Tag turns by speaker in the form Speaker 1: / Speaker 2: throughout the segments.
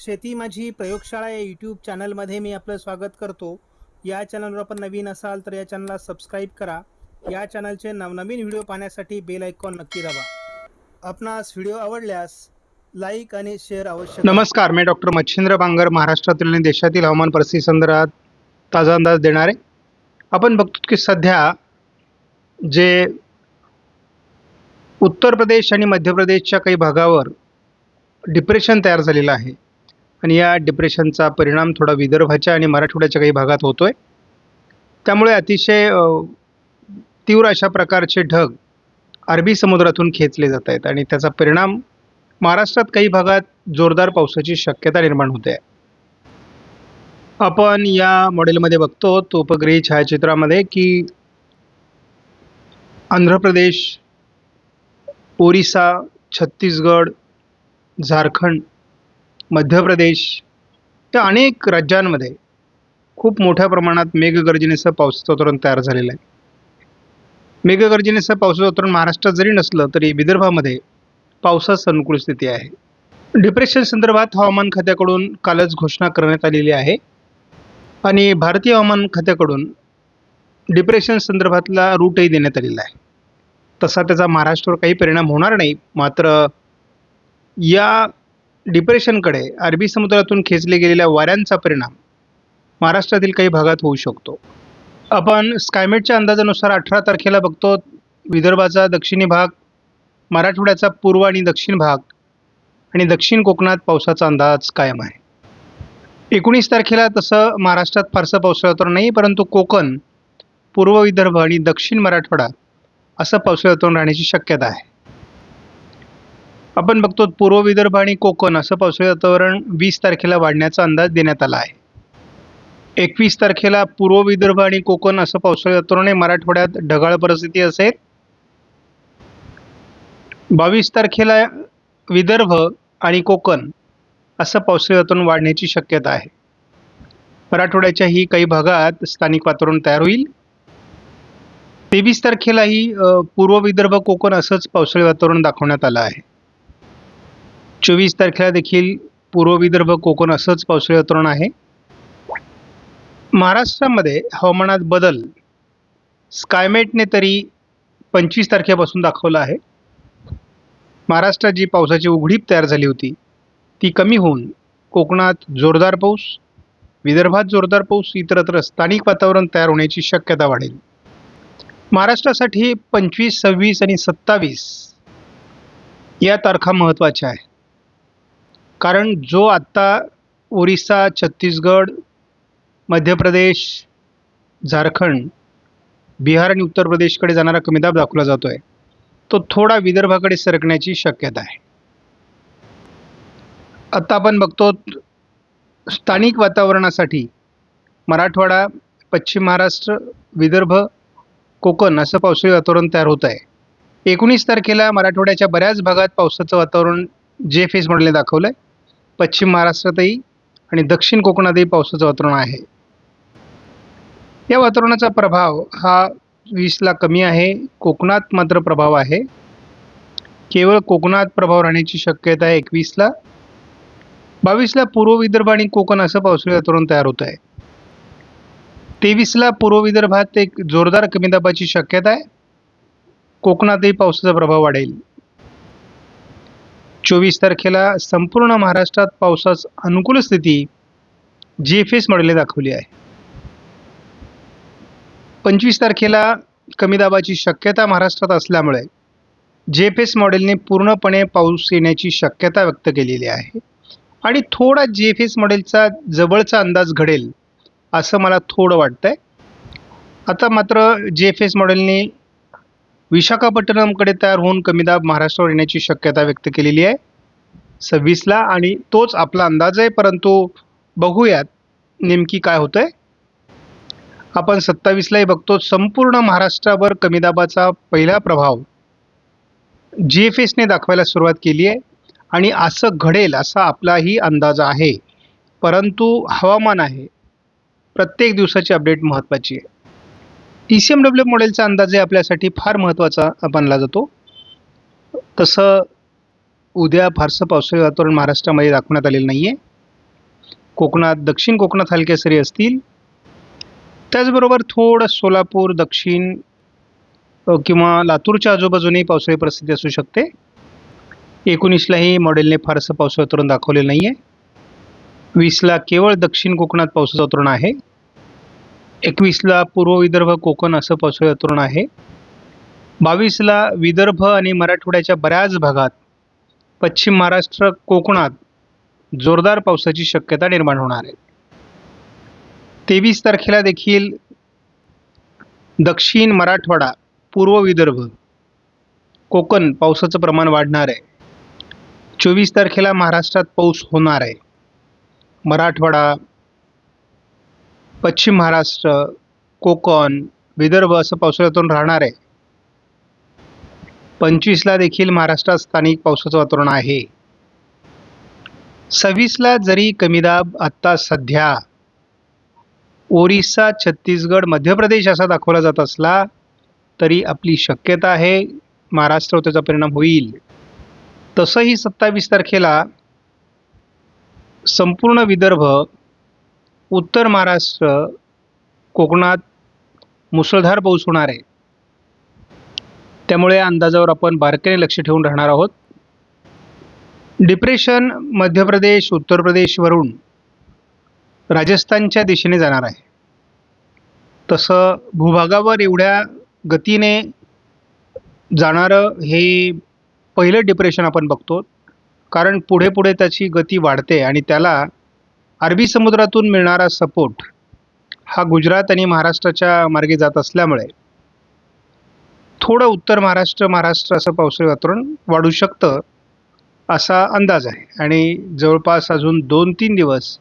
Speaker 1: शेती माझी प्रयोगशाळा या यूट्यूब चॅनलमध्ये मी आपलं स्वागत करतो. या चॅनलवर आपण नवीन असाल तर या चॅनलला सबस्क्राईब करा. या चॅनलचे नवनवीन व्हिडिओ पाहण्यासाठी बेल आयकॉन नक्की दाबा. आपणास व्हिडिओ आवडल्यास लाईक आणि शेअर अवश्य
Speaker 2: नमस्कार मी डॉक्टर मच्छिंद्र बांगर महाराष्ट्रातील आणि देशातील हवामान परिस्थिती संदर्भात ताजा अंदाज देणार. आहे आपण बघतो की सध्या जे उत्तर प्रदेश आणि मध्य प्रदेशच्या काही भागावर डिप्रेशन तयार झालेलं आहे. आणि या डिप्रेशनचा परिणाम थोडा विदर्भाच्या आणि मराठवाड्याच्या काही भागात होतो आहे त्यामुळे अतिशय तीव्र अशा प्रकारचे ढग अरबी समुद्रातून खेचले जात आहेत आणि त्याचा परिणाम महाराष्ट्रात काही भागात जोरदार पावसाची शक्यता निर्माण होते. आपण या मॉडेलमध्ये बघतो तो उपग्रही छायाचित्रामध्ये की आंध्र प्रदेश ओरिसा छत्तीसगड झारखंड मध्य प्रदेश या अनेक राज्यांमध्ये खूप मोठ्या प्रमाणात मेघगर्जनेसह पावसाचं वातावरण तयार झालेलं आहे. मेघगर्जनेसह पावसाचं वातावरण महाराष्ट्रात जरी नसलं तरी विदर्भामध्ये पावसास अनुकूल स्थिती आहे. डिप्रेशन संदर्भात हवामान खात्याकडून कालच घोषणा करण्यात आलेली आहे. आणि भारतीय हवामान खात्याकडून डिप्रेशन संदर्भातला रूटही देण्यात आलेला आहे. तसा त्याचा महाराष्ट्रावर काही परिणाम होणार नाही. मात्र या डिप्रेशनकडे अरबी समुद्रातून खेचले गेलेल्या वाऱ्यांचा परिणाम महाराष्ट्रातील काही भागात होऊ शकतो. आपण स्कायमेटच्या अंदाजानुसार अठरा तारखेला बघतो विदर्भाचा दक्षिणी भाग मराठवाड्याचा पूर्व आणि दक्षिण भाग आणि दक्षिण कोकणात पावसाचा अंदाज कायम आहे. एकोणीस तारखेला तसं महाराष्ट्रात फारसं पावसाळा तर नाही परंतु कोकण पूर्व विदर्भ आणि दक्षिण मराठवाडा असं पावसाळ्यातून राहण्याची शक्यता आहे. आपण बघतो पूर्व विदर्भ आणि कोकण असं पावसाळी वातावरण वीस तारखेला वाढण्याचा अंदाज देण्यात आला आहे. एकवीस तारखेला पूर्व विदर्भ आणि कोकण असं पावसाळी वातावरण हे मराठवाड्यात ढगाळ परिस्थिती असेल. बावीस तारखेला विदर्भ आणि कोकण असं पावसाळी वातावरण वाढण्याची शक्यता आहे. मराठवाड्याच्याही काही भागात स्थानिक वातावरण तयार होईल. तेवीस तारखेलाही पूर्व विदर्भ कोकण असंच पावसाळी वातावरण दाखवण्यात आलं आहे. चोवीस तारखेला देखील पूर्व विदर्भ कोकण असंच पावसाळी वातावरण आहे. महाराष्ट्रामध्ये हवामानात बदल स्कायमेटने तरी पंचवीस तारखेपासून दाखवलं आहे. महाराष्ट्रात जी पावसाची उघडीप तयार झाली होती ती कमी होऊन कोकणात जोरदार पाऊस विदर्भात जोरदार पाऊस इतरत्र स्थानिक वातावरण तयार होण्याची शक्यता वाढेल. महाराष्ट्रासाठी पंचवीस सव्वीस आणि सत्तावीस या तारखा महत्त्वाच्या आहे कारण जो आत्ता ओरिसा छत्तीसगड मध्य प्रदेश झारखंड बिहार आणि उत्तर प्रदेशकडे जाणारा कमी दाब दाखवला जातो आहे तो थोडा विदर्भाकडे सरकण्याची शक्यता आहे. आत्ता आपण बघतो स्थानिक वातावरणासाठी मराठवाडा पश्चिम महाराष्ट्र विदर्भ कोकण असं पावसाळी वातावरण तयार होत आहे. एकोणीस तारखेला मराठवाड्याच्या बऱ्याच भागात पावसाचं वातावरण जे फेस मॉडेलने दाखवलं आहे पश्चिम महाराष्ट्रातही आणि दक्षिण कोकणातही पावसाचं वातावरण आहे. या वातावरणाचा प्रभाव हा वीसला कमी आहे. कोकणात मात्र प्रभाव आहे. केवळ कोकणात प्रभाव राहण्याची शक्यता आहे एकवीसला बावीसला पूर्व विदर्भ आणि कोकण असं पावसाळी वातावरण तयार होत आहे. तेवीसला पूर्व विदर्भात एक जोरदार कमी दाबाची शक्यता आहे. कोकणातही पावसाचा प्रभाव वाढेल. चोवीस तारखेला संपूर्ण महाराष्ट्रात पावसास अनुकूल स्थिती जी एफ एस मॉडेलने दाखवली आहे. पंचवीस तारखेला कमी दाबाची शक्यता महाराष्ट्रात असल्यामुळे जे एफ एस मॉडेलने पूर्णपणे पाऊस येण्याची शक्यता व्यक्त केलेली आहे. आणि थोडा जे एफ एस मॉडेलचा जवळचा अंदाज घडेल असं मला थोडं वाटतं आहे आता मात्र जे एफ एस मॉडेलने विशाखापट्टणमकडे तयार होऊन कमी दाब महाराष्ट्रावर येण्याची शक्यता व्यक्त केलेली आहे. सव्वीसला आणि तोच आपला अंदाज आहे परंतु बघूयात नेमकी काय होतं आहे आपण सत्तावीसलाही बघतो संपूर्ण महाराष्ट्रावर कमी दाबाचा पहिला प्रभाव जी एफ एसने दाखवायला सुरुवात केली आहे आणि असं घडेल असा आपलाही अंदाज आहे. परंतु हवामान आहे. प्रत्येक दिवसाची अपडेट महत्त्वाची आहे. ई सी एम डब्ल्यू मॉडेलचा अंदाजे आपल्यासाठी फार महत्त्वाचा मानला जातो. तसं उद्या फारसं पावसाळी वातावरण महाराष्ट्रामध्ये दाखवण्यात आलेलं नाही आहे कोकणात दक्षिण कोकणात हलक्या सरी असतील. त्याचबरोबर थोडं सोलापूर दक्षिण किंवा लातूरच्या आजूबाजूनही पावसाळी परिस्थिती असू शकते. एकोणीसलाही मॉडेलने फारसं पावसाळी वातावरण दाखवलेलं नाही आहे वीसला केवळ दक्षिण कोकणात पावसाचं वातावरण आहे. एकवीसला पूर्व विदर्भ कोकण असं पावसाळी वातावरण आहे. बावीसला विदर्भ आणि मराठवाड्याच्या बऱ्याच भागात पश्चिम महाराष्ट्र कोकणात जोरदार पावसाची शक्यता निर्माण होणार आहे. तेवीस तारखेला देखील दक्षिण मराठवाडा पूर्व विदर्भ कोकण पावसाचं प्रमाण वाढणार आहे. चोवीस तारखेला महाराष्ट्रात पाऊस होणार आहे. मराठवाडा पश्चिम महाराष्ट्र कोकण विदर्भ असं पावसाळ्यातून राहणार आहे. पंचवीसला देखील महाराष्ट्रात स्थानिक पावसाचं वातावरण आहे. सव्वीसला जरी कमी दाब आत्ता सध्या. ओरिसा छत्तीसगड मध्य प्रदेश असा दाखवला जात असला तरी आपली शक्यता आहे महाराष्ट्रावर त्याचा परिणाम होईल. तसंही सत्तावीस तारखेला संपूर्ण विदर्भ उत्तर महाराष्ट्र कोकणात मुसळधार पाऊस होणार आहे. त्यामुळे अंदाजावर आपण बारकाईने लक्ष ठेवून राहणार आहोत. डिप्रेशन मध्य प्रदेश उत्तर प्रदेशवरून राजस्थानच्या दिशेने जाणार आहे. तसं भूभागावर एवढ्या गतीने जाणारं हे पहिलं डिप्रेशन आपण बघतो. कारण पुढे पुढे त्याची गती वाढते आणि त्याला अरबी समुद्रातून मिळणारा सपोर्ट हा गुजरात आणि महाराष्ट्राच्या मार्गे जात असल्यामुळे थोडं उत्तर महाराष्ट्र महाराष्ट्र असं पावसाळी वातावरण वाढू शकतं असा अंदाज आहे. आणि जवळपास अजून दोन तीन दिवस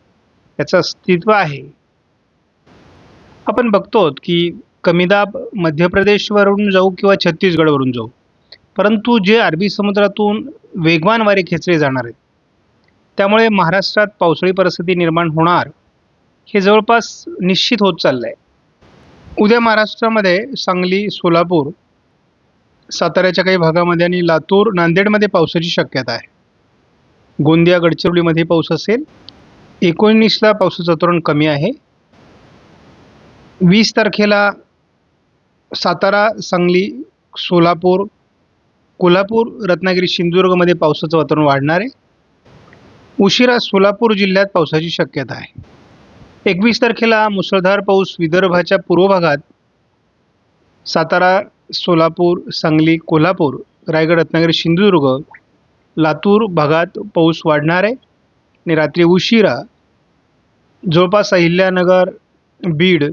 Speaker 2: याचं अस्तित्व आहे. आपण बघतो की कमीदाब मध्य प्रदेशवरून जाऊ किंवा छत्तीसगडवरून जाऊ परंतु जे अरबी समुद्रातून वेगवान वारे खेचले जाणार आहेत त्यामुळे महाराष्ट्रात पावसाळी परिस्थिती निर्माण होणार हे जवळपास निश्चित होत चाललं आहे उद्या महाराष्ट्रामध्ये सांगली सोलापूर साताऱ्याच्या काही भागामध्ये आणि लातूर नांदेडमध्ये पावसाची शक्यता आहे. गोंदिया गडचिरोलीमध्ये पाऊस असेल. एकोणीसला पावसाचं वातावरण कमी आहे. वीस तारखेला सातारा सांगली सोलापूर कोल्हापूर रत्नागिरी सिंधुदुर्गमध्ये पावसाचं वातावरण वाढणार आहे. उशिरा सोलापूर जिल्ह्यात पावसाची शक्यता आहे. एकवीस तारखेला मुसळधार पाऊस विदर्भाच्या पूर्व भागात सातारा सोलापूर सांगली कोल्हापूर रायगड रत्नागिरी सिंधुदुर्ग लातूर भागात पाऊस वाढणार आहे आणि रात्री उशिरा जवळपास अहिल्यानगर बीड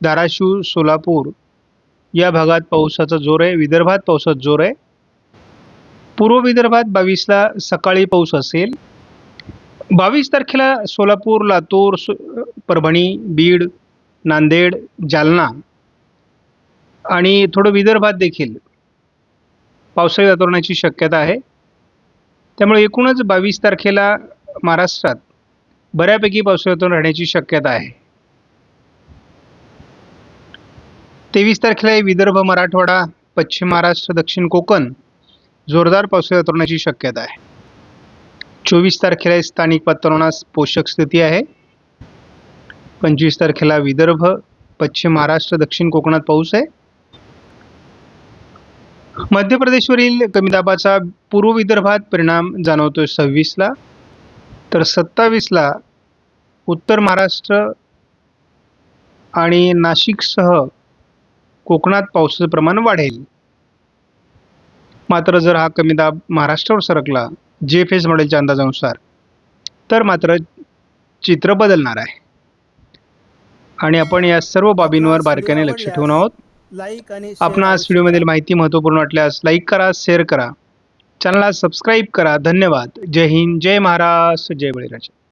Speaker 2: धाराशिव सोलापूर या भागात पावसाचा जोर आहे विदर्भात पावसाचा जोर आहे. पूर्व विदर्भात बावीसला सकाळी पाऊस असेल. बावीस तारखेला सोलापूर लातूर परभणी बीड नांदेड जालना आणि थोडं विदर्भात देखील पावसाळी वातावरणाची शक्यता आहे. त्यामुळे एकूणच बावीस तारखेला महाराष्ट्रात बऱ्यापैकी पावसाळी वातावरण राहण्याची शक्यता आहे. तेवीस तारखेला विदर्भ मराठवाडा पश्चिम महाराष्ट्र दक्षिण कोकण. जोरदार पावसाळी वातावरणाची शक्यता आहे. चोवीस तारखेला स्थानिक वातावरणास पोषक स्थिती आहे. पंचवीस तारखेला विदर्भ पश्चिम महाराष्ट्र दक्षिण कोकणात पाऊस आहे. मध्य प्रदेशवरील कमी दाबाचा पूर्व विदर्भात परिणाम जाणवतोय सव्वीसला. तर सत्तावीसला उत्तर महाराष्ट्र आणि नाशिकसह कोकणात पावसाचं प्रमाण वाढेल. मात्र जर हा कमी दाब महाराष्ट्रावर सरकला जे फेस मॉडेलच्या अंदाजानुसार तर मात्र चित्र बदलणार आहे. आणि आपण या सर्व बाबींवर बारकाईने लक्ष ठेवून आहोत.
Speaker 1: लाईक आणि
Speaker 2: आपणास व्हिडिओमधील माहिती महत्त्वपूर्ण वाटल्यास लाईक करा शेअर करा. चॅनलला सबस्क्राईब करा. धन्यवाद. जय हिंद. जय महाराष्ट्र. जय बळीराजा.